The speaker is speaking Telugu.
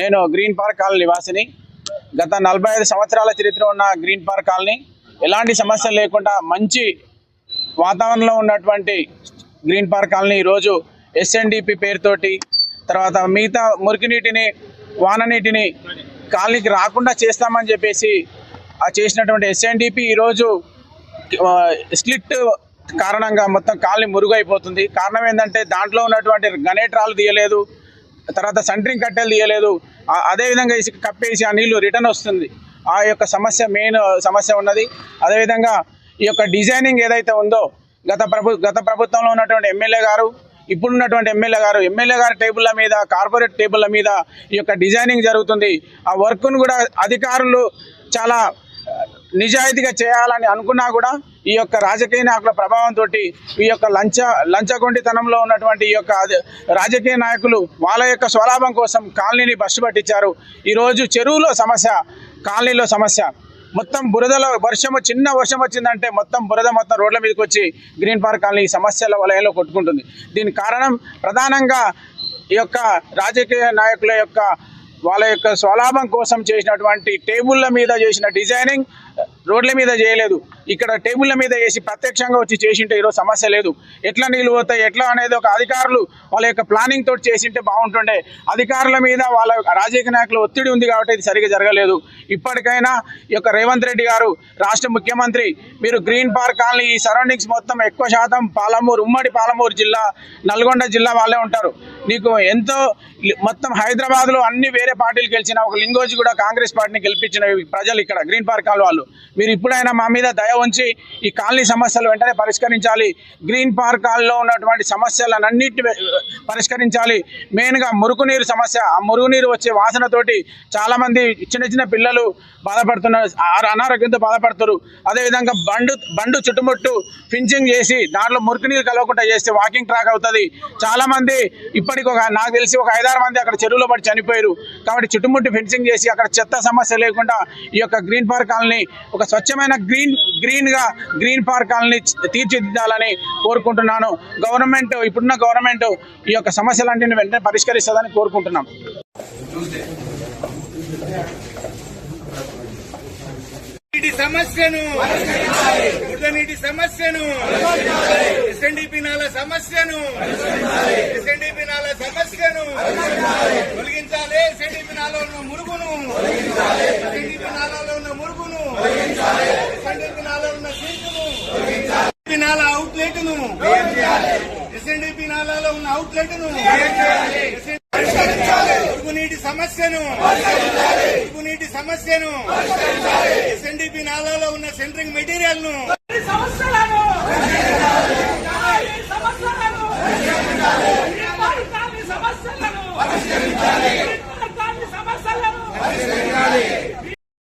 నేను గ్రీన్ పార్క్ కాలనీ నివాసిని. గత నలభై ఐదు సంవత్సరాల చరిత్ర ఉన్న గ్రీన్ పార్క్ కాలనీ ఎలాంటి సమస్యలు లేకుండా మంచి వాతావరణంలో ఉన్నటువంటి గ్రీన్ పార్క్ కాలనీ ఈరోజు ఎస్ఎన్డిపి పేరుతోటి తర్వాత మిగతా మురికి నీటిని వాన నీటిని కాలనీకి రాకుండా చేస్తామని చెప్పేసి ఆ చేసినటువంటి ఎస్ఎన్డిపి ఈరోజు స్లిట్ కారణంగా మొత్తం కాలనీ మురుగైపోతుంది. కారణం ఏంటంటే దాంట్లో ఉన్నటువంటి గనేట్రాలు తీయలేదు. తర్వాత సెంట్రింగ్ కట్టెలు తీయలేదు. అదేవిధంగా ఇసుక కప్పేసి ఆ నీళ్ళు రిటర్న్ వస్తుంది. ఆ యొక్క సమస్య మెయిన్ సమస్య ఉన్నది. అదేవిధంగా ఈ యొక్క డిజైనింగ్ ఏదైతే ఉందో గత ప్రభు గత ప్రభుత్వంలో ఉన్నటువంటి ఎమ్మెల్యే గారు ఇప్పుడున్నటువంటి ఎమ్మెల్యే గారు ఎమ్మెల్యే గారి టేబుల్ల మీద కార్పొరేట్ టేబుల్ల మీద ఈ యొక్క డిజైనింగ్ జరుగుతుంది. ఆ వర్క్ను కూడా అధికారులు చాలా నిజాయితీగా చేయాలని అనుకున్నా కూడా ఈ యొక్క రాజకీయ నాయకుల ప్రభావంతో ఈ యొక్క లంచ లంచగొండితనంలో ఉన్నటువంటి ఈ యొక్క రాజకీయ నాయకులు వాళ్ళ యొక్క స్వలాభం కోసం కాలనీని బస్సు పట్టించారు. ఈరోజు చెరువులో సమస్య కాలనీలో సమస్య. మొత్తం బురదలో వర్షము చిన్న వర్షం వచ్చిందంటే మొత్తం బురద మొత్తం రోడ్ల మీదకి వచ్చి గ్రీన్ పార్క్ కాలనీ ఈ సమస్యల వలయంలో కొట్టుకుంటుంది. దీని కారణం ప్రధానంగా ఈ యొక్క రాజకీయ నాయకుల యొక్క వాళ్ళ యొక్క స్వలాభం కోసం చేసినటువంటి టేబుల్ల మీద చేసిన డిజైనింగ్ రోడ్ల మీద చేయలేదు. ఇక్కడ టేబుల్ల మీద వేసి ప్రత్యక్షంగా వచ్చి చేసింటే ఈరోజు సమస్య లేదు. ఎట్లా నీళ్ళు పోతాయి ఎట్లా అనేది ఒక అధికారులు వాళ్ళ యొక్క ప్లానింగ్ తోటి చేసింటే బాగుంటుండే. అధికారుల మీద వాళ్ళ రాజకీయ నాయకుల ఒత్తిడి ఉంది కాబట్టి ఇది సరిగా జరగలేదు. ఇప్పటికైనా ఈ యొక్క రేవంత్ రెడ్డి గారు రాష్ట్ర ముఖ్యమంత్రి మీరు గ్రీన్ పార్క్ కాలనీ ఈ సరౌండింగ్స్ మొత్తం ఎక్కువ శాతం పాలమూరు ఉమ్మడి పాలమూరు జిల్లా నల్గొండ జిల్లా వాళ్ళే ఉంటారు. నీకు ఎంతో మొత్తం హైదరాబాద్లో అన్ని వేరే పార్టీలు గెలిచిన ఒక లింగోజీ కూడా కాంగ్రెస్ పార్టీని గెలిపించిన ప్రజలు ఇక్కడ గ్రీన్ పార్క్ కాలనీ వాళ్ళు. మీరు ఇప్పుడైనా మా మీద దయ ఉంచి ఈ కాలనీ సమస్యలు వెంటనే పరిష్కరించాలి. గ్రీన్ పార్క్ కాలనీలో ఉన్నటువంటి సమస్యలన్నింటి పరిష్కరించాలి. మెయిన్గా మురుగునీరు సమస్య ఆ మురుగునీరు వచ్చే వాసనతోటి చాలామంది చిన్న చిన్న పిల్లలు బాధపడుతున్నారు ఆ- అనారోగ్యంతో బాధపడుతారు. అదేవిధంగా బండు బండు చుట్టుముట్టు ఫించింగ్ చేసి దాంట్లో మురికి నీరు కలవకుండా చేస్తే వాకింగ్ ట్రాక్ అవుతుంది. చాలామంది ఇప్పటి ఇప్పటికి ఒక నాకు తెలిసి ఒక ఐదారు మంది అక్కడ చెరువులో పడి చనిపోయారు. కాబట్టి చుట్టుముట్టు ఫెన్సింగ్ చేసి అక్కడ చెత్త సమస్య లేకుండా ఈ యొక్క గ్రీన్ పార్క్ కాలనీ ఒక స్వచ్ఛమైన గ్రీన్ గ్రీన్గా గ్రీన్ పార్క్ కాలనీ తీర్చిదిద్దాలని కోరుకుంటున్నాను. గవర్నమెంట్ ఇప్పుడున్న గవర్నమెంట్ ఈ యొక్క సమస్యలన్నింటిని వెంటనే పరిష్కరిస్తుందని కోరుకుంటున్నాం. సమస్యను నీటి సమస్యను ఎస్ఎన్డిపి నాల సమస్యను ఎస్ఎన్డిపి నాల సమస్యను తొలగించాలి ఎస్ఎన్డిపి నాలో ఉన్న మురుగును ఎస్ఎన్డిపి నాలలో ఉన్న మురుగును ఎస్ఎన్డిపి నాలో ఉన్న సీటును ఎస్ఎన్డిపి నాల అవుట్లెట్ ను ఎస్ఎన్డిపి నాలాలో ఉన్న అవుట్లెట్ను మురుగునీటి సమస్యను మురుగునీటి సమస్యను ఎస్ఎన్డిపి నాలాలో ఉన్న సెంట్రింగ్ మెటీరియల్ను